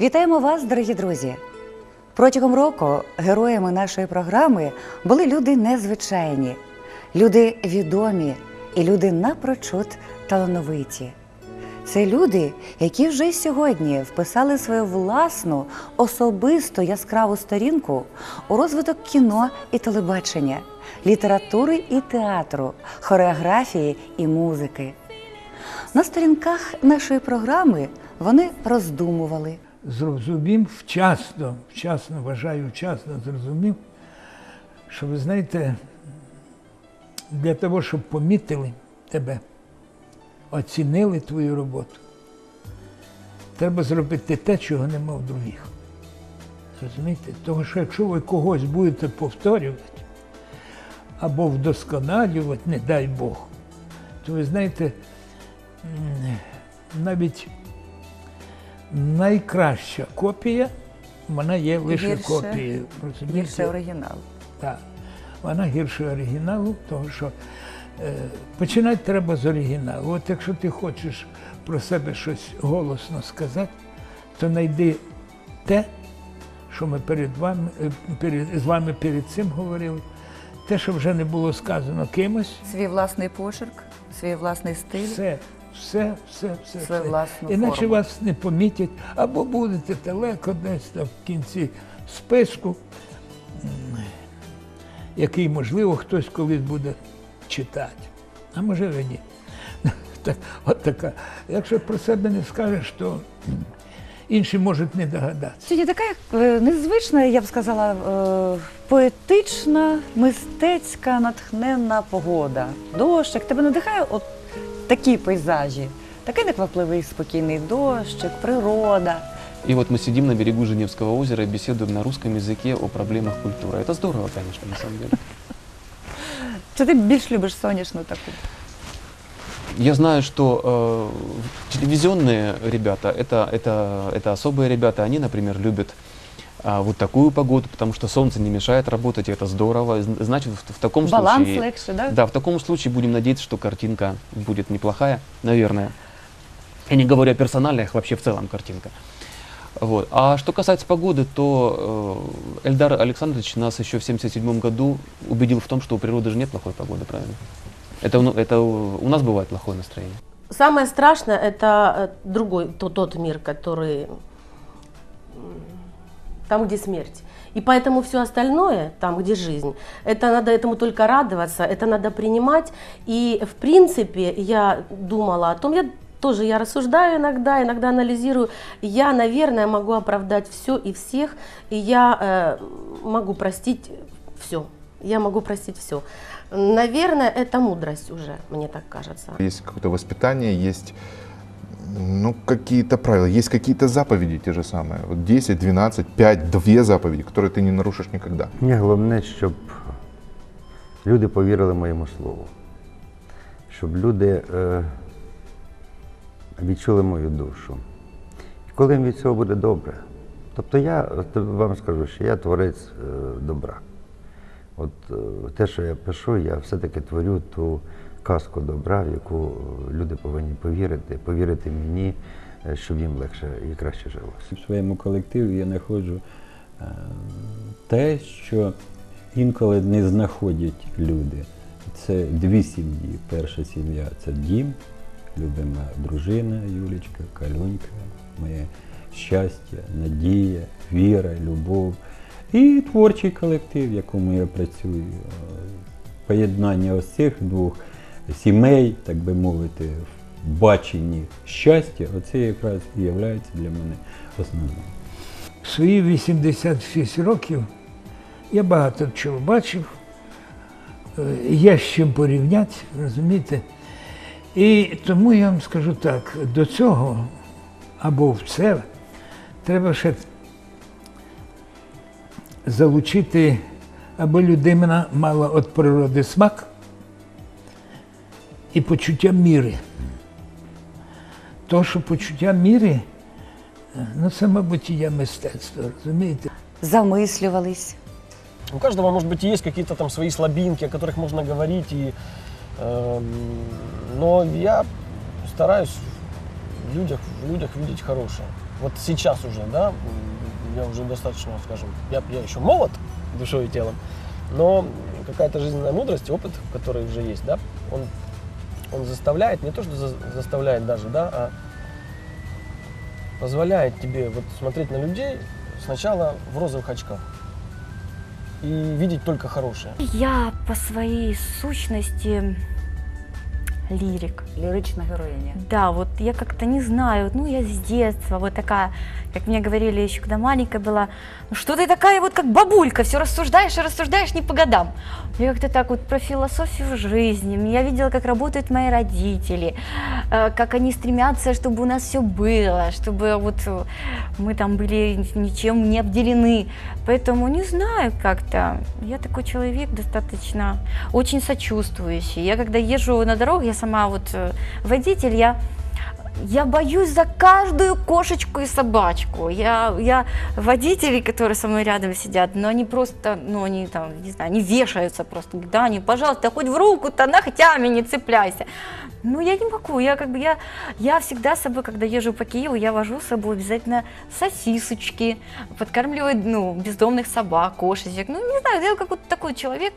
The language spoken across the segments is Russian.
Вітаємо вас, дорогі друзі! Протягом року героями нашої програми були люди незвичайні, люди відомі і люди напрочуд талановиті. Це люди, які вже сьогодні вписали свою власну особисту яскраву сторінку у розвиток кіно і телебачення, літератури і театру, хореографії і музики. На сторінках нашої програми вони роздумували, зрозумів вчасно, вчасно вважаю, вчасно зрозумів, що ви знаєте, для того, щоб помітили тебе, оцінили твою роботу, треба зробити те, чого нема в других. Розумієте? Тому що якщо ви когось будете повторювати або вдосконалювати, не дай Бог, то ви знаєте, навіть найкраща копія, вона є лише Гірше- копією. розумієте? більше оригінал. Так. Вона гірше оригіналу, тому що е, починати треба з оригіналу. От якщо ти хочеш про себе щось голосно сказати, то знайди те, що ми перед вами, е, перед, з вами перед цим говорили, те, що вже не було сказано кимось, Свій власний почерк, свій власний стиль. все, все, все, все. Все. власну Іначе форму. вас не помітять, або будете далеко десь там в кінці списку, який, можливо, хтось колись буде читати. А може і ні. Так, от така. Якщо про себе не скажеш, то інші можуть не догадатися. Сьогодні така е, незвична, я б сказала, е, поетична, мистецька, натхненна погода. Дощик. Тебе надихає от такі пейзажі. Такий неквапливий спокійний дощик, природа. И вот мы сидим на берегу Женевского озера и беседуем на русском языке о проблемах культуры. Это здорово, конечно, на самом деле. Чи ти більш любиш сонячну таку? Я знаю, что э, телевизионные ребята, это, это, это особые ребята, они, например, любят а, вот такую погоду, потому что солнце не мешает работать, и это здорово. Зн- Значит, в, в таком Баланс случае... легше, да? Да, в таком случае будем надеяться, что картинка будет неплохая, наверное. Я не говорю о персональных, вообще в целом картинка. Вот. А что касается погоды, то э, Эльдар Александрович нас еще в 1977 году убедил в том, что у природы же нет плохой погоды, правильно? Это, у- это у нас бывает плохое настроение. Самое страшное это э, другой, тот, тот мир, который там, где смерть. И поэтому все остальное, там, где жизнь, это надо этому только радоваться, это надо принимать. И в принципе я думала о том, я тоже я рассуждаю иногда, иногда анализирую. Я, наверное, могу оправдать все и всех, и я э, могу простить все. Я могу простить все. Наверное, это мудрость уже, мне так кажется. Есть какое-то воспитание, есть ну, какие-то правила, есть какие-то заповеди те же самые. Вот 10, 12, 5, две заповеди, которые ты не нарушишь никогда. Мені головне, щоб люди повірили моєму слову, щоб люди е, відчули мою душу. І коли їм від цього буде добре. Тобто я от вам скажу, що я творець е, добра. От е, те, що я пишу, я все-таки творю ту казку добра, в яку е, люди повинні повірити, повірити мені, е, щоб їм легше і краще жилося. В своєму колективі я знаходжу е, те, що інколи не знаходять люди. Це дві сім'ї. Перша сім'я це дім, любима дружина Юлічка, Калюнька, моє щастя, надія, віра, любов. І творчий колектив, в якому я працюю. Поєднання ось цих двох сімей, так би мовити, в баченні щастя, оце якраз і є для мене основним. Свої 86 років я багато чого бачив, е, є з чим порівняти, розумієте? І тому я вам скажу так, до цього або в це треба ще залучити, аби людина мала від природи смак і почуття міри. То, що почуття міри, е, ну це, мабуть, і є мистецтво, розумієте? Замислювались. У каждого, может быть, есть какие-то там свои слабинки, о которых можно говорить. И, эм, но я стараюсь в людях, в людях видеть хорошее. вот сейчас уже, да, м, я уже достаточно, скажем, я, я еще молод душой и телом, но какая-то жизненная мудрость, опыт, который уже есть, да, он, он заставляет, не то, что за- заставляет даже, да, а позволяет тебе вот смотреть на людей сначала в розовых очках и видеть только хорошее. Я по своей сущности лирик. Лірична героїня. Да, вот я как-то не знаю, ну я с детства вот такая, как мне говорили еще, когда маленькая была, ну что ты такая вот как бабулька, все рассуждаешь и рассуждаешь не по годам. Я как-то так вот про философию жизни, я видела, как работают мои родители, э, как они стремятся, чтобы у нас все было, чтобы вот э, мы там были ничем не обделены. Поэтому не знаю как-то, я такой человек достаточно очень сочувствующий. Я когда езжу на дорогу, я сама вот э, водитель, я я боюсь за каждую кошечку и собачку. Я, я водителей, которые со мной рядом сидят, но они просто, ну, они там, не знаю, они вешаются просто. Да, они, пожалуйста, хоть в руку-то ногтями не цепляйся. Ну, я не могу, я как бы, я, я всегда с собой, когда езжу по Киеву, я вожу с собой обязательно сосисочки, подкармливаю, ну, бездомных собак, кошечек. Ну, не знаю, я как вот такой человек,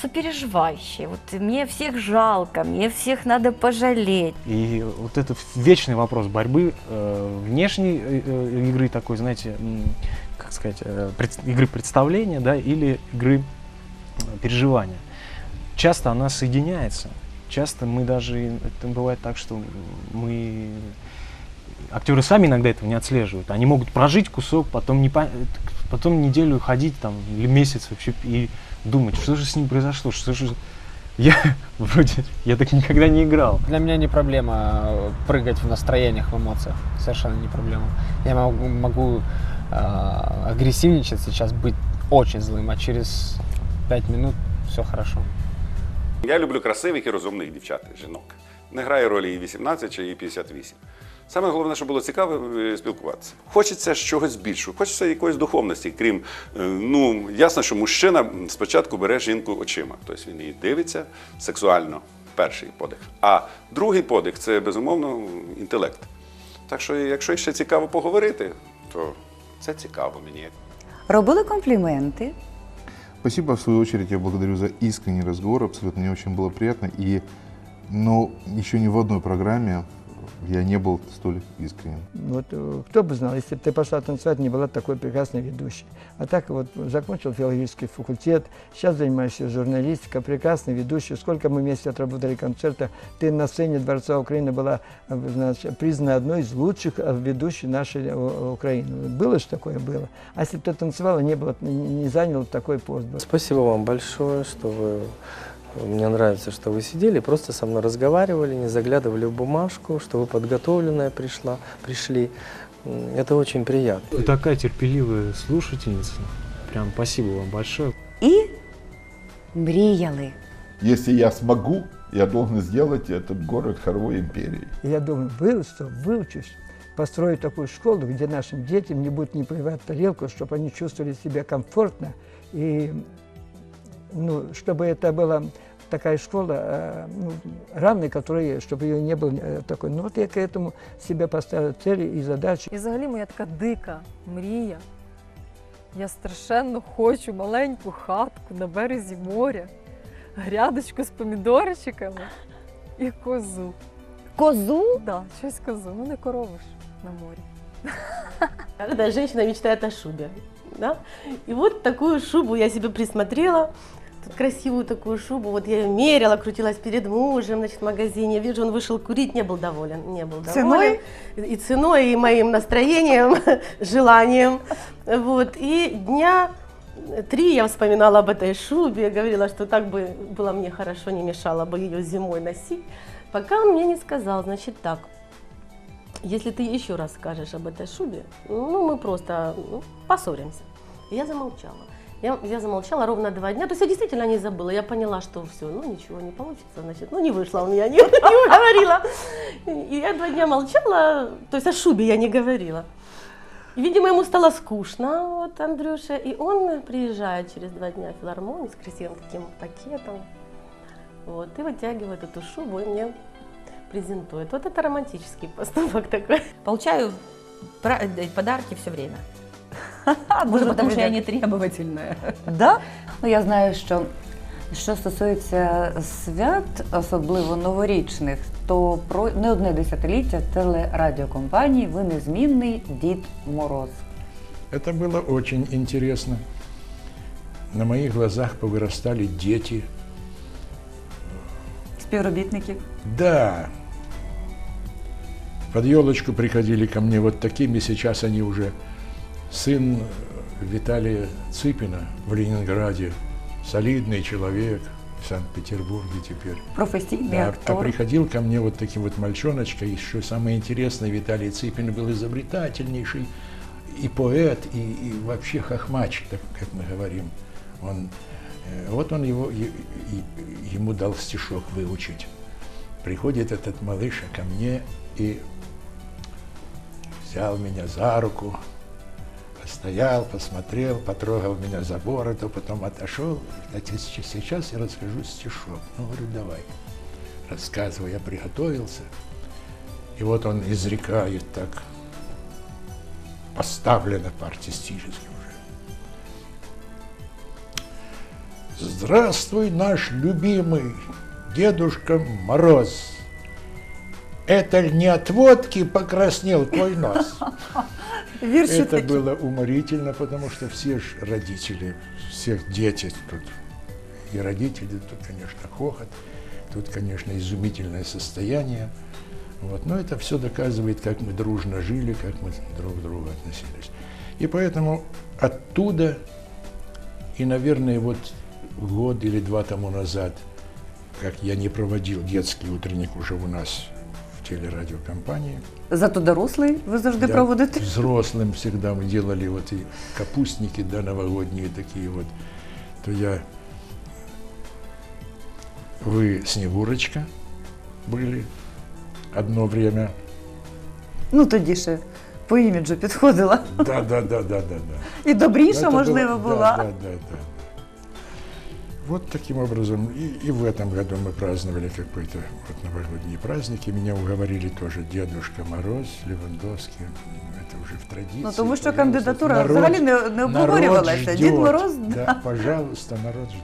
сопереживающий. Вот мне всех жалко, мне всех надо пожалеть. И вот этот вечный вопрос борьбы э, внешней э, э, игры такой, знаете, как сказать, э, пред- игры представления, да, или игры э, переживания. Часто она соединяется. Часто мы даже, это бывает так, что мы актеры сами иногда этого не отслеживают. Они могут прожить кусок, потом не по- потом неделю ходить там или месяц вообще и думать, что же с ним произошло, что же я вроде я так никогда не играл. Для меня не проблема э, прыгать в настроениях, в эмоциях. Совершенно не проблема. Я могу, могу э, агрессивничать сейчас, быть очень злым, а через пять минут все хорошо. Я люблю красивих і розумних дівчат, і жінок. Не грає ролі і 18 чи і 58. Саме головне, щоб було цікаво е, спілкуватися. Хочеться чогось більшого, хочеться якоїсь духовності, крім, е, ну, ясно, що мужчина спочатку бере жінку очима. Тобто він її дивиться сексуально, перший подих. А другий подих це, безумовно, інтелект. Так що, якщо ще цікаво поговорити, то це цікаво мені. Робили компліменти. Спасибо, в свою очередь, я благодарю за искренний разговор, абсолютно мне очень было приятно. И, но еще ни в одной программе я не был столь искренним. Вот э, кто бы знал, если бы ты пошла танцевать, не была такой прекрасной ведущей. А так вот закончил филологический факультет, сейчас занимаешься журналистикой, прекрасный ведущий. Сколько мы вместе отработали концерта. Ты на сцене Дворца Украины была э, значит, признана одной из лучших э, ведущих нашей Украины. Было же такое было. А если бы ты танцевала, не, было, не не занял такой пост. бы. Спасибо вам большое, что вы... Мне нравится, что вы сидели, просто со мной разговаривали, не заглядывали в бумажку, что вы подготовленная пришла, пришли. Это очень приятно. Вы такая терпеливая слушательница. Прям спасибо вам большое. І мріяли. Если я смогу, я должен сделать этот город хоровой империей. И я думаю, вырасту, выучусь, построю такую школу, где нашим детям не будет не плевать тарелку, чтобы они чувствовали себя комфортно. И ну, чтобы это была такая школа, э, ну, равной которой, чтобы ее не было э, такой. Ну вот я к этому себе поставил цели и задачи. І взагалі моя така дика мрія. Я страшенно хочу маленьку хатку на березі моря, грядочку з помідорчиками і козу. Козу? Так, да, щось козу. Ну не корову ж на морі. Когда женщина мечтает о шубе. Да? И вот такую шубу я себе присмотрела. Тут красивую такую шубу. Вот я ее мерила, крутилась перед мужем значит, в магазине. Вижу, он вышел курить, не был доволен. Не был доволен. Ценой? И ценой, и моим настроением, желанием. Вот. И дня три я вспоминала об этой шубе, говорила, что так бы было мне хорошо, не мешало бы ее зимой носить. Пока он мне не сказал, значит так, если ты еще раз скажешь об этой шубе, ну, мы просто ну, поссоримся. Я замолчала. Я, я замолчала ровно два дня. То есть я действительно не забыла. Я поняла, что все, ну ничего не получится, значит, ну не вышло у меня, не, не уговорила. И я два дня молчала, то есть о шубе я не говорила. Видимо, ему стало скучно, вот Андрюша, и он приезжает через два дня в филармонию с красивым таким пакетом, вот, и вытягивает эту шубу и мне презентует. Вот это романтический поступок такой. Получаю э, подарки все время. Дуже Может, потому тобі что я не дякую. требовательная. Да? Ну я знаю, що що стосується свят, особливо новорічних, то про не одне десятиліття телерадіокомпанії ви незмінний Дід Мороз. Это было очень интересно. На моих глазах повырастали дети. Співробітників. Да. Под елочку приходили ко мне вот такими, сейчас они уже сын Виталия Цыпина в Ленинграде, солидный человек в Санкт-Петербурге теперь. Професійний Да, а актор. приходил ко мне вот таким вот мальчоночкой, еще самое интересное, Виталий Цыпин был изобретательнейший и поэт, и, и вообще хохмач, так как мы говорим. Он, э, вот он его, и- и- ему дал стишок выучить. Приходит этот малыш ко мне и взял меня за руку, постоял, посмотрел, потрогал меня за бороду, потом отошел. Кстати, сейчас- я расскажу стишок. Ну, говорю, давай. Рассказывай, я приготовился. И вот он изрекает так, поставлено по-артистически уже. Здравствуй, наш любимый Дедушка Мороз. Это не от водки покраснел твой нос? Вірші Это такі. было уморительно, потому что все ж родители, всех дети тут, и родители, тут, конечно, хохот, тут, конечно, изумительное состояние. Вот. Но это все доказывает, как мы дружно жили, как мы друг к другу относились. И поэтому оттуда, и, наверное, вот год или два тому назад, как я не проводил детский утренник уже у нас в телерадиокомпании, Зато дорослий ви завжди да, проводите. Взрослым всегда мы делали вот и капустники, да, новогодние такие вот. То я... Вы Снегурочка были одно время. Ну тоді ще по іміджу підходила. Да, да, да, да, да, да. І добріша, Это можливо, было- була. Да, да, да, да. Вот таким образом. И, и в этом году мы праздновали какой-то вот новогодние праздники. Меня уговорили тоже Дедушка Мороз, Левандовский. Это уже в традиции. Ну, тому що пожалуйста. кандидатура Народ- взагалі не, не народ обговорювалася. Дід ждет. Мороз. Да, пожалуйста, народ ждет.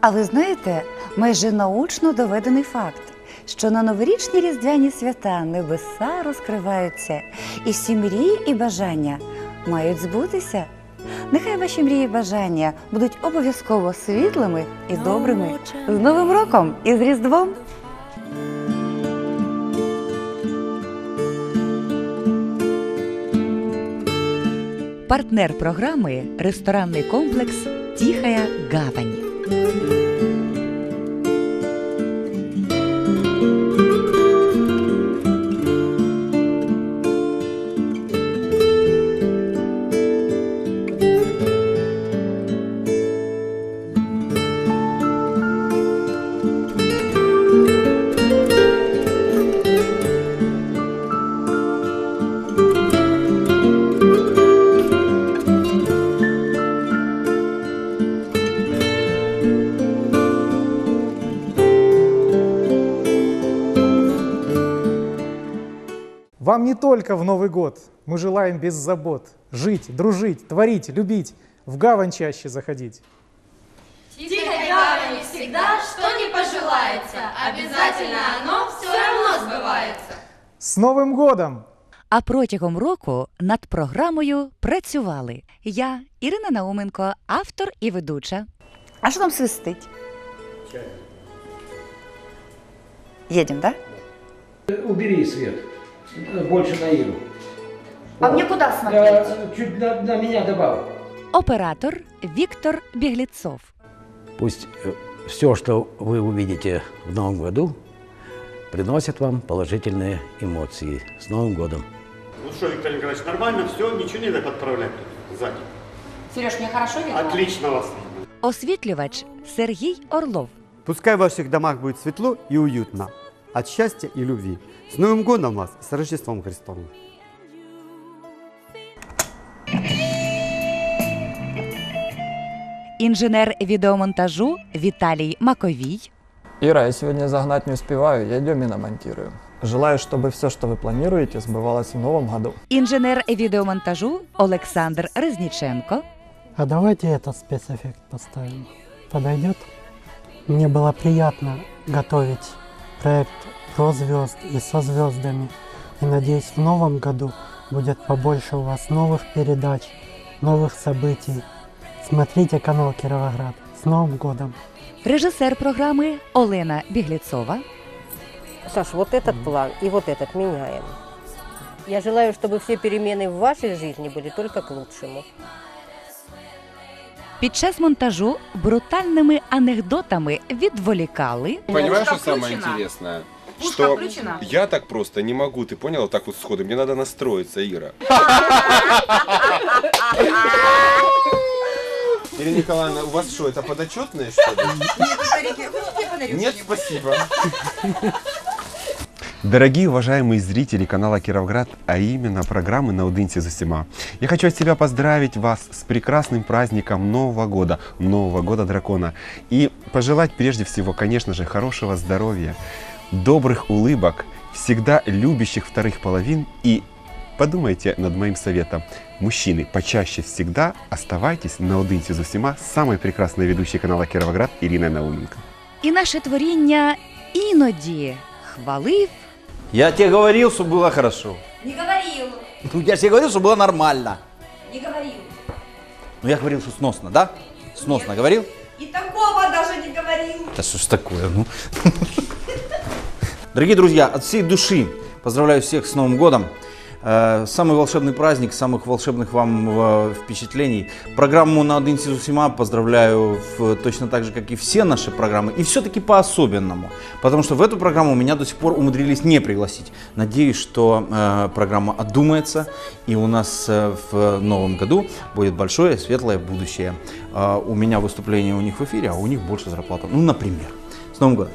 А ви знаєте, майже научно доведений факт, що на новорічні різдвяні свята небеса розкриваються, і всі мрії і бажання мають збутися. Нехай ваші мрії і бажання будуть обов'язково світлими і добрими. З Новим роком і з Різдвом! Партнер програми ресторанний комплекс Тіхая гавань. Вам не только в Новый год. Мы желаем без забот. Жить, дружить, творить, любить. В гавань чаще заходить. Тихой гавани всегда, что не пожелается, обязательно оно все равно сбывается. С Новым годом! А протягом року над програмою працювали я, Ірина Науменко, автор і ведуча. А що там свистить? Едем, да? Убери свет. Больше на Иру. А мне куда смотреть? Э, Чуть на, на меня добавь. Оператор Віктор Бігліцов. Пусть все, что вы увидите в Новом году, приносит вам положительные эмоции. С Новым годом! Ну что, Виктор Николаевич, нормально все, ничего не надо подправлять тут сзади. Сереж, мне хорошо видно? Отлично вас. Освітлювач Сергій Орлов. Пускай в ваших домах будет светло и уютно. От счастья и любви. С Новым годом вас! С Рождеством Христовым! Інженер відеомонтажу Віталій Маковій. Ира, я сегодня загнать не успеваю, я Демина монтирую. Желаю, чтобы все, что вы планируете, сбывалось в новом году. Інженер відеомонтажу Олександр Резніченко. А давайте этот спецэффект поставим. Подойдет? Мне было приятно готовить проект про звезд и со звездами. И надеюсь, в новом году будет побольше у вас новых передач, новых событий. Смотрите канал Кировоград. С Новым годом! Режисер програми Олена Бігліцова. Саш, вот этот план и вот этот меняем. Я желаю, чтобы все перемены в вашей жизни были только к лучшему. Під час монтажу брутальними анекдотами відволікали. Понимаешь, что самое интересное? что я так просто не могу, ты поняла, вот так вот сходу. Мне надо настроиться, Ира. Ирина Николаевна, у вас что, это подотчетные, что ли? Нет, спасибо. Дорогие уважаемые зрители канала Кировград, а именно программы «Наудинці з усіма». Я хочу от себя поздравить вас с прекрасным праздником Нового года, Нового года дракона. И пожелать прежде всего, конечно же, хорошего здоровья, добрых улыбок, всегда любящих вторых половин и подумайте над моим советом. Мужчины, почаще всегда оставайтесь наодинці з усіма з самой прекрасной ведущей канала Кировоград Ириной Науменко. І наше творіння іноді хвалив. я тебе говорил, что было хорошо. Не говорил. Ну, я тебе говорил, что было нормально. Не говорил. Ну, я говорил, что сносно, да? Сносно говорил? И такого даже не говорил. Да что ж такое, ну? Дорогие друзья, от всей души поздравляю всех с Новым годом. Э, Самый волшебный праздник, самых волшебных вам э, впечатлений. Программу на Один Сизусима поздравляю в- точно так же, как и все наши программы. И все-таки по-особенному. Потому что в эту программу меня до сих пор умудрились не пригласить. Надеюсь, что э, программа отдумается. И у нас э, в новом году будет большое светлое будущее. Э, у меня выступление у них в эфире, а у них больше зарплата. Ну, например. С Новым годом!